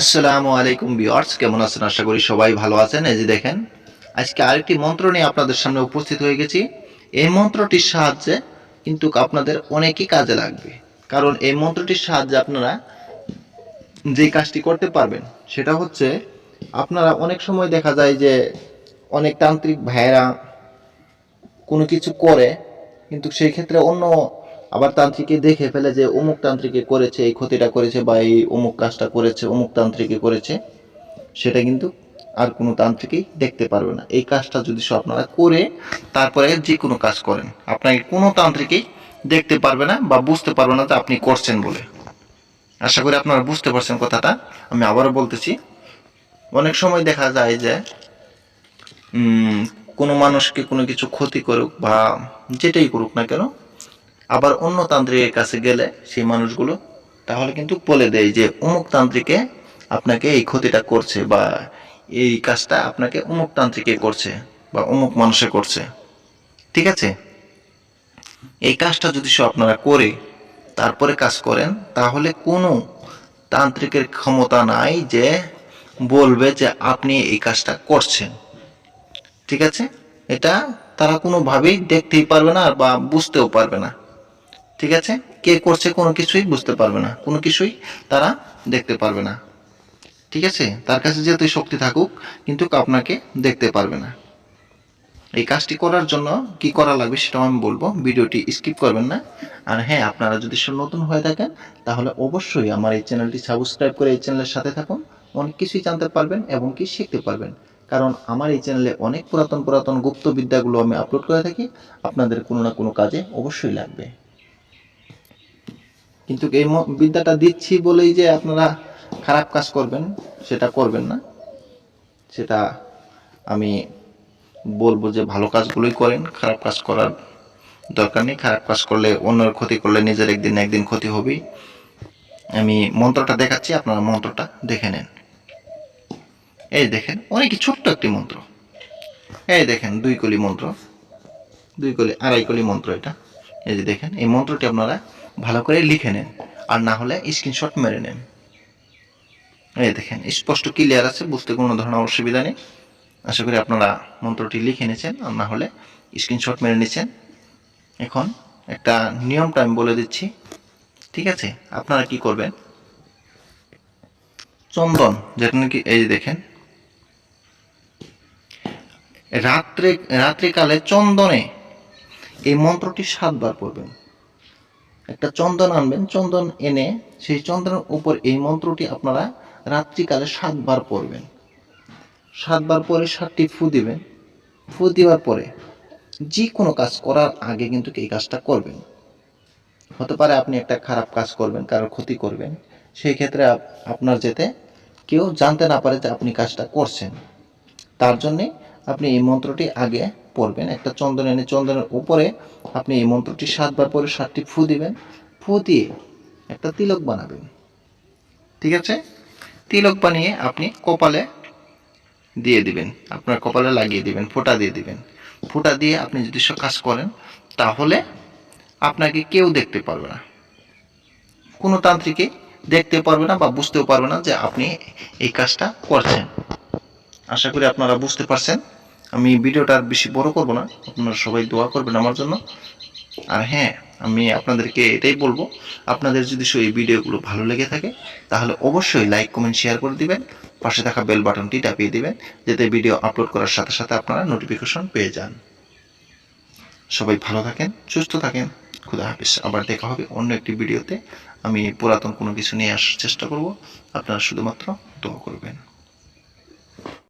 আসসালামু আলাইকুম বিয়ার্স কেমন আছেন? আশা করি সবাই ভালো আছেন। এই যে দেখেন, আজকে আরেকটি মন্ত্র নিয়ে আপনাদের সামনে উপস্থিত হয়ে গেছি। এই মন্ত্রটির সাহায্যে কিন্তু আপনাদের অনেকই কাজে লাগবে। কারণ এই মন্ত্রটির সাহায্যে আপনারা যে কাজটি করতে পারবেন, সেটা হচ্ছে আপনারা অনেক সময় দেখা যায় যে অনেক তান্ত্রিক ভাইয়েরা কোনো কিছু করে, কিন্তু সেই ক্ষেত্রে অন্য আবার তান্ত্রিকে দেখে ফেলে যে অমুক তান্ত্রিকে করেছে, এই ক্ষতিটা করেছে বা এই অমুক কাজটা করেছে, অমুক তান্ত্রিকে করেছে, সেটা কিন্তু আর কোনো তান্ত্রিকই দেখতে পারবে না। এই কাজটা যদি সব আপনারা করে, তারপরে যে কোনো কাজ করেন। আপনাকে কোনো তান্ত্রিকই দেখতে পারবে না বা বুঝতে পারবে না যে আপনি করছেন বলে। আশা করি আপনারা বুঝতে পারছেন কথাটা। আমি আবারও বলতেছি, অনেক সময় দেখা যায় যে কোনো মানুষকে কোনো কিছু ক্ষতি করুক বা যেটাই করুক না কেন আবার অন্য তান্ত্রিকের কাছে গেলে সেই মানুষগুলো তাহলে কিন্তু বলে দেয় যে অমুক তান্ত্রিকে আপনাকে এই ক্ষতিটা করছে বা এই কাজটা আপনাকে অমুক তান্ত্রিকে করছে বা অমুক মানুষে করছে। ঠিক আছে? এই কাজটা যদি সব আপনারা করে, তারপরে কাজ করেন, তাহলে কোনো তান্ত্রিকের ক্ষমতা নাই যে বলবে যে আপনি এই কাজটা করছেন। ঠিক আছে? এটা তারা কোনোভাবেই দেখতেই পারবে না বা বুঝতেও পারবে না। ঠিক আছে? কে করছে কোনো কিছুই বুঝতে পারবে না। কোনো কিছুই তারা দেখতে পারবে না। ঠিক আছে? তার কাছে যতই শক্তি থাকুক, কিন্তু আপনাকে দেখতে পারবে না। এই কাজটি করার জন্য কি করা লাগবে সেটাও আমি বলব। ভিডিওটি স্কিপ করবেন না। আর হ্যাঁ আপনারা যদি নতুন হয়ে থাকেন, তাহলে অবশ্যই আমার এই চ্যানেলটি সাবস্ক্রাইব করে এই চ্যানেলের সাথে থাকুন। অনেক কিছুই জানতে পারবেন এবং কি শিখতে পারবেন। কারণ আমার এই চ্যানেলে অনেক পুরাতন পুরাতন গুপ্ত বিদ্যাগুলো আমি আপলোড করে থাকি। আপনাদের কোনো না কোনো কাজে অবশ্যই লাগবে। কিন্তু এই বিদ্যাটা দিচ্ছি বলেই যে আপনারা খারাপ কাজ করবেন, সেটা করবেন না। সেটা আমি বলব যে ভালো কাজগুলোই করেন, খারাপ কাজ করার দরকার নেই। খারাপ কাজ করলে অন্যের ক্ষতি করলে নিজের একদিন একদিন ক্ষতি হবেই। আমি মন্ত্রটা দেখাচ্ছি, আপনারা মন্ত্রটা দেখে নেন। এই দেখেন অনেকই ছোট্ট একটি মন্ত্র। এই দেখেন, দুই কলি মন্ত্র, দুই কলি, আড়াই কলি মন্ত্র এটা। এই যে দেখেন, এই মন্ত্রটি আপনারা ভালো করে লিখে নেন, আর না হলে স্ক্রিনশট মেরে নেন। এই দেখেন, স্পষ্ট ক্লিয়ার আছে, বুঝতে কোনো ধরনের অসুবিধা নেই। আশা করি আপনারা মন্ত্রটি লিখে নিয়েছেন, আর না হলে স্ক্রিনশট মেরে নিয়েছেন। এখন একটা নিয়মটা আমি বলে দিচ্ছি, ঠিক আছে? আপনারা কি করবেন? চন্দন যেটা নাকি এই দেখেন। রাত্রে, রাত্রিকালে চন্দনে এই মন্ত্রটি সাতবার পড়বেন। একটা চন্দন আনবেন, চন্দন এনে সেই চন্দনের উপর এই মন্ত্রটি আপনারা রাত্রিকালে সাতবার পড়বেন। সাতবার পরে সাতটি ফু দিবেন। ফু দেওয়ার পরে যে কোনো কাজ করার আগে কিন্তু এই কাজটা করবেন। হতে পারে আপনি একটা খারাপ কাজ করবেন, কারোর ক্ষতি করবেন, সেই ক্ষেত্রে আপ- আপনার যেতে কেউ জানতে না পারে যে আপনি কাজটা করছেন। তার জন্যে আপনি এই মন্ত্রটি আগে পড়বেন। একটা চন্দন এনে চন্দনের উপরে আপনি এই মন্ত্রটি সাতবার পরে সাতটি ফু দিবেন। ফু দিয়ে একটা তিলক বানাবেন। ঠিক আছে? তিলক বানিয়ে আপনি কপালে দিয়ে দিবেন। আপনার কপালে লাগিয়ে দিবেন, ফোঁটা দিয়ে দিবেন। ফোঁটা দিয়ে আপনি যদি সব কাজ করেন, তাহলে আপনাকে কেউ দেখতে পারবে না। কোনো তান্ত্রিকে দেখতে পারবে না বা বুঝতেও পারবে না যে আপনি এই কাজটা করছেন। আশা করি আপনারা বুঝতে পারছেন। আমি ভিডিওটা আর বেশি বড় করব না। আপনারা সবাই দোয়া করবেন আমার জন্য। আর হ্যাঁ আমি আপনাদেরকে এটাই বলব, আপনাদের যদি সেই ভিডিওগুলো ভালো লেগে থাকে, তাহলে অবশ্যই লাইক কমেন্ট শেয়ার করে দিবেন, পাশে থাকা বেল বাটনটি টাপিয়ে দিবেন, যাতে ভিডিও আপলোড করার সাথে সাথে আপনারা নোটিফিকেশন পেয়ে যান। সবাই ভালো থাকেন, সুস্থ থাকেন, খুদা হাফিজ। আবার দেখা হবে অন্য একটি ভিডিওতে। আমি পুরাতন কোনো কিছু নিয়ে আসার চেষ্টা করব। আপনারা শুধুমাত্র দোয়া করবেন।